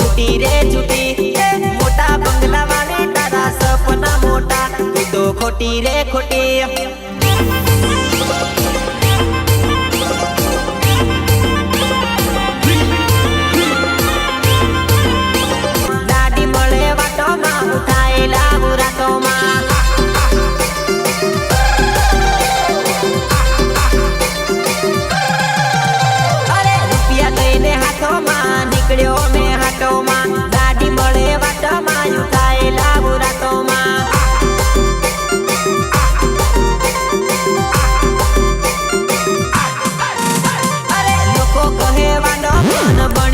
છૂટી રે છૂટી. મોટા બંગલા વાળે તારા સપના મોટા. તો ખોટી રે ખોટી. Wanna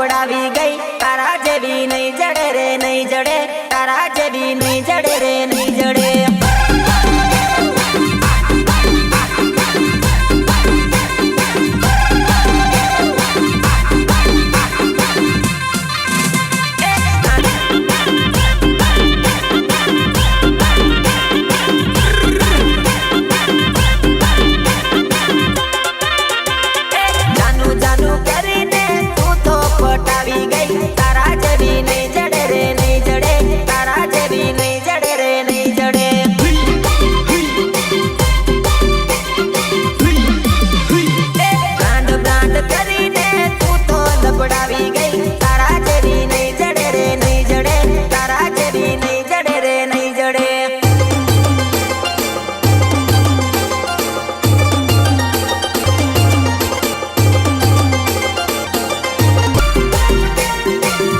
ઉડાવી ગઈ. તારા જેવી નહીં જડે રે, નહીં જડે. તારા જેવી નહીં જડે રે, નહીં જડે.